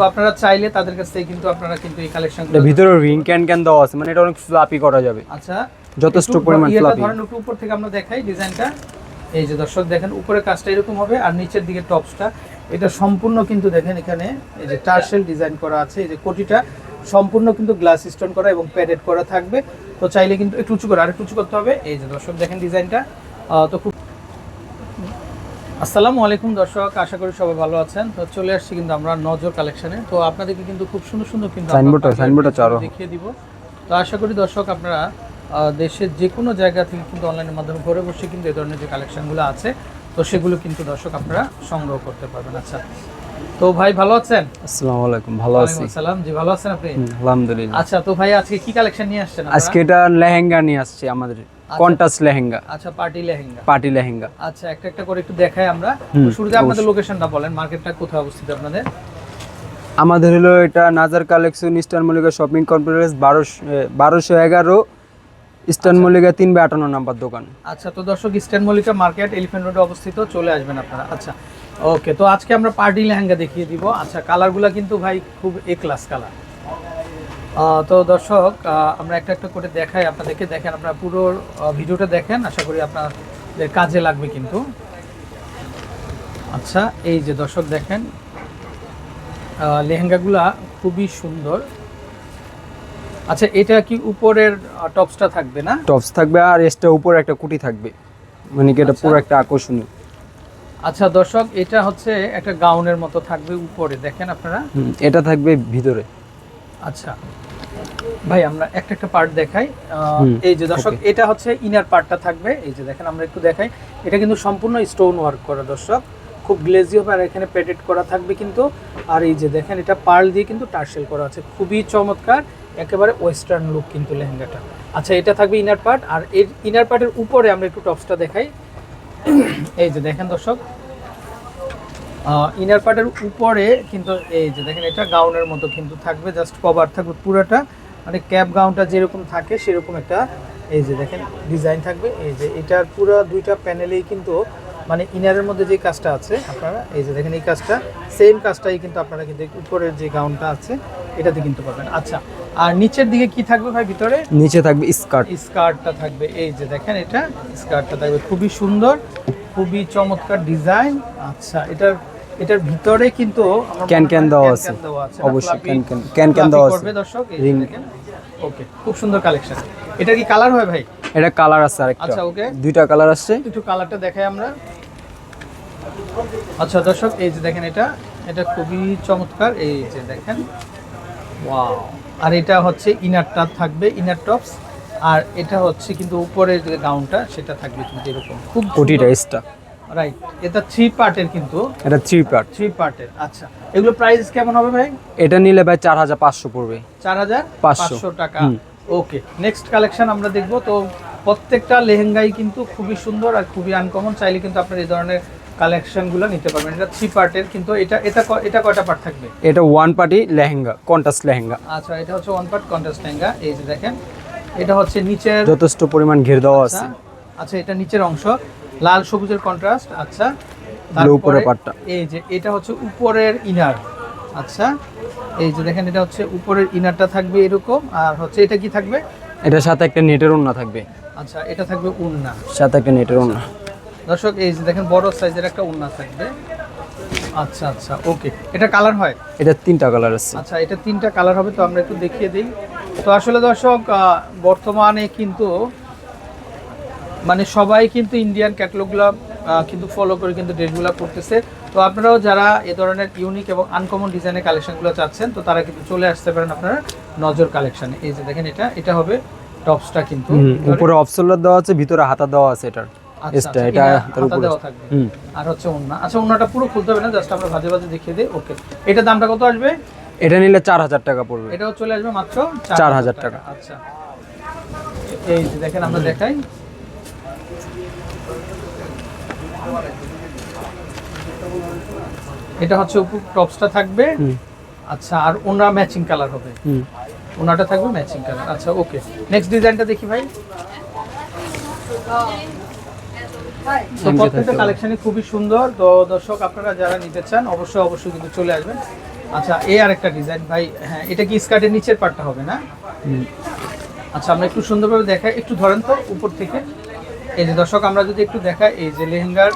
তো আপনারা চাইলে তাদের কাছ থেকে কিন্তু আপনারা কিন্তু এই কালেকশন ভিতরে রিং ক্যান ক্যান দেওয়া আছে মানে এটা অনেক ফ্লাপি করা যাবে। আচ্ছা যথেষ্ট পরিমাণ fluffy। ধরেন একটু উপর থেকে আমরা দেখাই ডিজাইনটা এই যে দর্শক দেখেন উপরে কাজটা এরকম হবে আর নিচের দিকে টপসটা এটা সম্পূর্ণ কিন্তু দেখেন এখানে এই যে টার্সেল ডিজাইন করা আছে এই যে কোটিটা সম্পূর্ণ কিন্তু গ্লাস স্টোন করা এবং প্যাডেড করা থাকবে। তো চাইলে কিন্তু একটু উঁচু করে আর একটু উঁচু করতে হবে। এই যে দর্শক দেখেন ডিজাইনটা তো খুব আসসালামু আলাইকুম দর্শক আশা করি সবাই ভালো আছেন। তো চলে আসছি কিন্তু আমরা নজর কালেকশনে তো আপনাদেরকে কিন্তু খুব সুন্দর সুন্দর কিন্তু সাইনবোর্ডটা- সাইনবোর্ডটা চারো। দেখিয়ে দিব। তো আশা করি দর্শক আপনারা দেশের যে কোনো জায়গা থেকে কিন্তু অনলাইনের মাধ্যমে ঘরে বসে কিন্তু এই ধরনের যে কালেকশনগুলো আছে তো সেগুলো কিন্তু দর্শক আপনারা সংগ্রহ করতে পারবেন। আচ্ছা তো ভাই ভালো আছেন? আসসালামু আলাইকুম ভালো আছি। আসসালাম। জি ভালো আছেন আপনি? আলহামদুলিল্লাহ। আচ্ছা তো ভাই আজকে কি কালেকশন নিয়ে আসছেন আজকে এটা লেহেঙ্গা নিয়ে আসছে আমাদের কন্টাস লেহেঙ্গা। আচ্ছা পার্টি লেহেঙ্গা। পার্টি লেহেঙ্গা। আচ্ছা একটা একটা করে একটু দেখাই আমরা। শুরুতে আপনাদের লোকেশনটা বলেন মার্কেটটা কোথায় অবস্থিত আপনাদের? আমাদের হলো এটা Nazar collection eastern Mallika shopping complex বারোশো বারোশো এগারো ইস্টার্ন মল্লিকা তিন বাই আটান্ন নাম্বার দোকান। আচ্ছা তো দর্শক ইস্টার্ন মল্লিকা মার্কেট এলিফেন্ট রোডে অবস্থিত চলে আসবেন আপনারা। আচ্ছা ওকে তো আজকে আমরা পার্টি লেহেঙ্গা দেখিয়ে দিব। আচ্ছা কালারগুলো কিন্তু ভাই খুব এ ক্লাস কালার। তো দর্শক আমরা একটা একটা করে দেখাই আপনাদেরকে দেখেন আপনারা পুরো ভিডিওটা দেখেন আশা করি আপনাদের কাজে লাগবে কিন্তু। আচ্ছা এই যে দর্শক দেখেন লেহেঙ্গাগুলা খুবই সুন্দর। আচ্ছা এটা কি উপরের টপসটা থাকবে না? টপস থাকবে আর এক্সট্রা উপরে একটা কুটি থাকবে। মানে কি এটা আচ্ছা। পুরো একটা আকর্ষণীয়। আচ্ছা দর্শক এটা হচ্ছে একটা গাউনের মতো থাকবে উপরে দেখেন আপনারা? এটা থাকবে ভিতরে। আচ্ছা ভাই আমরা একটা একটা পার্ট দেখাই। এই যে দর্শক এটা হচ্ছে ইনার পার্টটা থাকবে। এই যে দেখেন আমরা একটু দেখাই। এটা কিন্তু সম্পূর্ণ স্টোন ওয়ার্ক করা দর্শক। খুব গ্লেজি হবে আর এখানে প্যাটেড করা থাকবে কিন্তু। আর এই যে দেখেন এটা পার্ল দিয়ে কিন্তু টার্সেল করা আছে। খুবই চমৎকার একেবারে ওয়েস্টার্ন লুক কিন্তু লেহেঙ্গাটা। আচ্ছা এটা থাকবে ইনার পার্ট আর এর ইনার পার্টের উপরে আমরা একটু টপসটা দেখাই। এই যে দেখেন দর্শক ইনার পার্টের উপরে কিন্তু এই যে দেখেন এটা গাউনের মতো কিন্তু থাকবে জাস্ট কভার থাকবে পুরোটা। মানে ক্যাপ গাউনটা যেরকম থাকে সেরকম একটা, এই যে দেখেন ডিজাইন থাকবে। এই যে এটার পুরো দুইটা প্যানেলেই কিন্তু মানে ইনারের মধ্যে যে কাজটা আছে, আপনারা এই যে দেখেন এই কাজটা সেম কাজটাই কিন্তু আপনারা কিন্তু উপরের যে গাউনটা আছে, এটাতে কিন্তু পাবেন। আচ্ছা আর নিচের দিকে কি থাকবে ভাই ভিতরে? নিচে থাকবে স্কার্ট। স্কার্টটা থাকবে এই যে দেখেন এটা স্কার্টটা থাকবে। খুবই সুন্দর খুবই চমৎকার ডিজাইন। আচ্ছা এটার এটার ভিতরে কিন্তু ক্যান ক্যান দেওয়া আছে। অবশ্যই ক্যান ক্যান ক্যান ক্যান দেওয়া আছে। দর্শক। দেখেন। ওকে খুব সুন্দর কালেকশন। এটা কি কালার হয় ভাই? এটা কালার আছে আরেকটা। আচ্ছা ওকে দুইটা কালার আসছে। একটু কালারটা দেখাই আমরা। আচ্ছা দর্শক এই যে দেখেন এটা এটা খুবই চমৎকার। এই যে দেখেন ওয়াও আর এটা হচ্ছে ইনারটা থাকবে ইনার টপস আর এটা হচ্ছে কিন্তু উপরের যে গাউনটা সেটা থাকবে কিন্তু এরকম। খুব কোটিটা এক্সট্রা রাইট এটা থ্রি পার্টের কিন্তু। এটা থ্রি পার্ট থ্রি পার্টের আচ্ছা। এগুলো প্রাইস কেমন হবে ভাই? এটা নিলে ভাই চার হাজার পাঁচশো পড়বে। চার হাজার। পাঁচশো। টাকা। ওকে নেক্সট কালেকশন আমরা দেখব। তো প্রত্যেকটা লেহেঙ্গাই কিন্তু খুবই সুন্দর আর খুবই আনকমন চাইলে কিন্তু আপনার এই ধরনের কালেকশনগুলো নিতে পারবেন। এটা থ্রি পার্টের কিন্তু এটা এটা এটা কয়টা পার্ট থাকবে? এটা ওয়ান পার্টি লেহেঙ্গা কন্টাস লেহেঙ্গা। আচ্ছা এটা হচ্ছে ওয়ান পার্ট কন্ট্রাস্ট লেহেঙ্গা। এই যে দেখেন এটা হচ্ছে নিচের যথেষ্ট পরিমাণ ঘের দেওয়া আছে আচ্ছা আচ্ছা এটা নিচের অংশ। লাল সবুজের কন্ট্রাস্ট আচ্ছা। উপরের তারপরে পাটটা। এই যে এটা হচ্ছে উপরের ইনার আচ্ছা এই যে দেখেন এটা হচ্ছে উপরের ইনারটা থাকবে এরকম আর হচ্ছে এটা কি থাকবে? এটার সাথে একটা নেটের ওন্না থাকবে। আচ্ছা এটা থাকবে উন্না সাথে একটা নেটের ওন্না দর্শক এই যে দেখেন বড় সাইজের একটা উন্না থাকবে। আচ্ছা আচ্ছা ওকে। এটা কালার হয়? এটা তিনটা কালার আছে। আচ্ছা এটা তিনটা কালার হবে তো আমরা একটু দেখিয়ে দিই। তো আসলে দর্শক বর্তমানে কিন্তু মানে সবাই কিন্তু ইন্ডিয়ান ক্যাটালগুলো কিন্তু ফলো করে কিন্তু ড্রেসগুলো করতেছে তো আপনারাও যারা এ ধরনের ইউনিক এবং আনকমন ডিজাইনের কালেকশনগুলো চাচ্ছেন তো তারা কিন্তু চলে আসতে পারেন আপনারা নজর কালেকশনে এই যে দেখেন এটা এটা হবে টপসটা কিন্তু। উপরে অপসোলার দেওয়া আছে ভিতরে হাতা দেওয়া আছে এটার। এটা এটা তার উপরে হুম। আর হচ্ছে ওন্না আচ্ছা ওন্নাটা পুরো খুলতে হবে না জাস্ট আমরা ভাজে ভাজে দেখিয়ে দিই। ওকে এটা দামটা কত আসবে? এটা নিলে চার হাজার টাকা পড়বে। এটাও চলে আসবে মাত্র চার হাজার টাকা। আচ্ছা। এই যে দেখেন আমরা দেখাই। এটা হচ্ছে উপর টপসটা থাকবে। আচ্ছা আর ওনা ম্যাচিং কালার হবে। হুম। ওনাটা থাকবে ম্যাচিং কালার আচ্ছা ওকে নেক্সট ডিজাইনটা দেখি ভাই। প্রত্যেকটা কালেকশনই খুবই সুন্দর। তো দর্শক আপনারা যারা নিতে চান অবশ্যই অবশ্যই কিন্তু চলে আসবেন। আচ্ছা এই আর একটা ডিজাইন ভাই হ্যাঁ এটা কি স্কার্টের নিচের পার্টটা হবে না। আচ্ছা আমরা একটু সুন্দরভাবে দেখাই। একটু ধরেন তো উপর থেকে। এই যে দর্শক আমরা যদি একটু দেখাই এই যে লেহেঙ্গার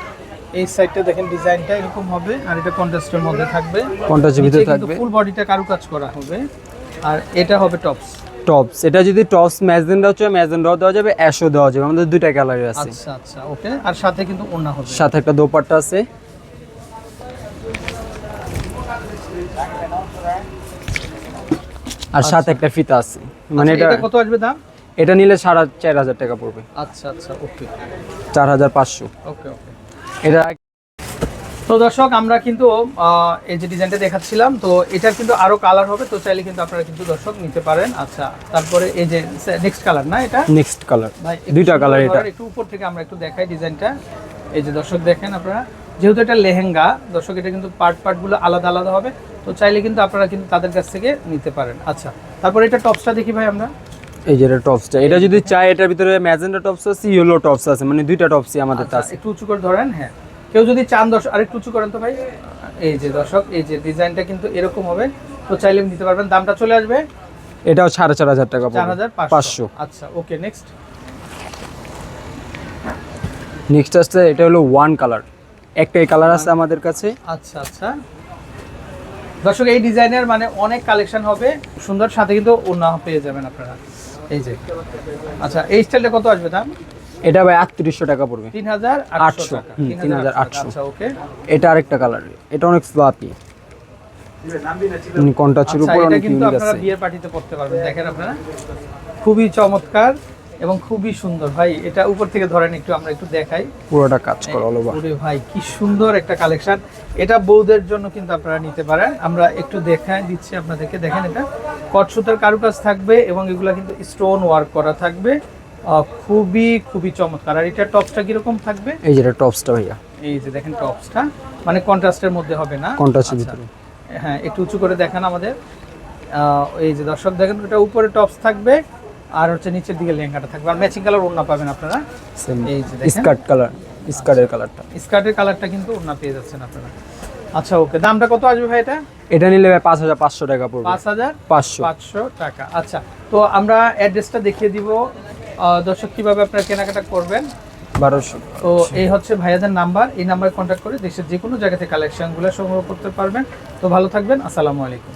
এই সাইডটা দেখেন ডিজাইনটা এরকম হবে আর এটা কন্ট্রাস্টের মধ্যে থাকবে। কন্ট্রাস্টের ভিতরে থাকবে। ফুল বডিটা কারুকাজ করা হবে। আর এটা হবে টপস টপস এটা যদি টপস ম্যাজেন্ডা হচ্ছে ম্যাজেন্ডাও দেওয়া যাবে অ্যাশও দেওয়া যাবে। আমাদের দুইটা কালারের আছে। আচ্ছা আচ্ছা ওকে আর সাথে কিন্তু ওড়না হবে। সাথে একটা দোপাট্টা আছে। আর সাথে একটা ফিতা আছে। মানে আচ্ছা, এটা এটা কত আসবে দাম? এটা নিলে সাড়ে চার হাজার টাকা পড়বে। আচ্ছা আচ্ছা ওকে চার হাজার পাঁচশো। ওকে ওকে এটা তো দর্শক আমরা কিন্তু এই যে ডিজাইনটা দেখাচ্ছিলাম তো এটার কিন্তু আরও কালার হবে তো চাইলে কিন্তু আপনারা কিন্তু দর্শক নিতে পারেন। আচ্ছা তারপরে এই যে নেক্সট কালার না এটা? নেক্সট কালার ভাই দুইটা কালার এটা। একটু উপর থেকে আমরা একটু দেখাই ডিজাইনটা এই যে দর্শক দেখেন আপনারা যেহেতু এটা লেহেঙ্গা দর্শক এটা কিন্তু পার্ট পার্টগুলো আলাদা আলাদা হবে তো চাইলে কিন্তু আপনারা কিন্তু তাদের কাছ থেকে নিতে পারেন। আচ্ছা তারপরে এটা টপসটা দেখি ভাই আমরা। এই যে টপসটা এটা যদি চাই এটার ভিতরে ম্যাজেন্ডা টপস আছে ইয়েলো টপস আছে মানে দুইটা টপসই আমাদের আচ্ছা, আছে। একটু উঁচু করে ধরেন হ্যাঁ। কেউ যদি চান দর্শক আরেকটু উঁচু করেন তো ভাই। এই যে দর্শক এই যে ডিজাইনটা কিন্তু এরকম হবে। তো চাইলে নিতে পারবেন। দামটা চলে আসবে? এটাও সাড়ে চার হাজার টাকা চার হাজার পাঁচশো। আচ্ছা ওকে নেক্সট নেক্সট আসছে এটা হলো ওয়ান কালার একটাই কালার আছে আমাদের কাছে। আচ্ছা আচ্ছা। দর্শক এই ডিজাইনের মানে অনেক কালেকশন হবে। সুন্দর সাথে কিন্তু ওনা পেয়ে যাবেন আপনারা। এই যে। আচ্ছা এই স্টাইলটা কত আসবে দাম? এটা ভাই আটত্রিশশো টাকা পড়বে। তিন হাজার আটশো আটশো, টাকা। হুম, 3800 3800 আচ্ছা ওকে। এটা আরেকটা কালার এটা অনেক ফ্লাপি কন্টাচের উপর এটা অনেক কিন্তু ইউনিক আপনারা আছে। বিয়ের পার্টিতে পড়তে পারবেন। দেখেন আপনারা। খুবই চমৎকার এবং খুবই সুন্দর। ভাই এটা উপর থেকে ধরেন একটু আমরা একটু দেখাই। পুরোটা কাজ করা অল ওভার ভাই কি সুন্দর একটা কালেকশন এটা বউদের জন্য কিন্তু আপনারা নিতে পারেন। আমরা একটু দেখাই দিচ্ছি আপনাদেরকে। দেখেন এটা। কট সুতার কারুকাজ থাকবে এবং এগুলা কিন্তু স্টোন ওয়ার্ক করা থাকবে। খুবই খুবই চমৎকার। আর এটা টপসটা কীরকম থাকবে? এই যে এটা টপসটা ভাইয়া। এই যে দেখেন টপসটা। মানে কন্ট্রাস্টের মধ্যে হবে না? কন্ট্রাস্টের আচ্ছা। ভিতরে। হ্যাঁ একটু উঁচু করে দেখান আমাদের। এই যে দর্শক দেখেন এটা উপরে টপস থাকবে আর হচ্ছে নিচের দিকে লেহেঙ্গাটা থাকবে। আর ম্যাচিং কালার ওড়না পাবেন আপনারা। এই যে দেখেন। স্কার্ট কালার স্কার্টের কালারটা। স্কার্টের কালারটা কিন্তু ওড়না পেয়ে যাচ্ছেন আপনারা। আচ্ছা ওকে। দামটা কত আসবে ভাই এটা? এটা নিলে ভাই পাঁচ হাজার পাঁচশো টাকা পড়বে। পাঁচ হাজার পাঁচশো। পাঁচশো টাকা। আচ্ছা তো আমরা অ্যাড্রেসটা দেখিয়ে দিব দর্শক কীভাবে আপনারা কেনাকাটা করবেন? বারোশো। তো এই হচ্ছে ভাইয়াদের নাম্বার এই নাম্বারে কন্ট্যাক্ট করে দেশের যে কোনো জায়গা থেকে কালেকশনগুলো সংগ্রহ করতে পারবেন। তো ভালো থাকবেন আসসালামু আলাইকুম।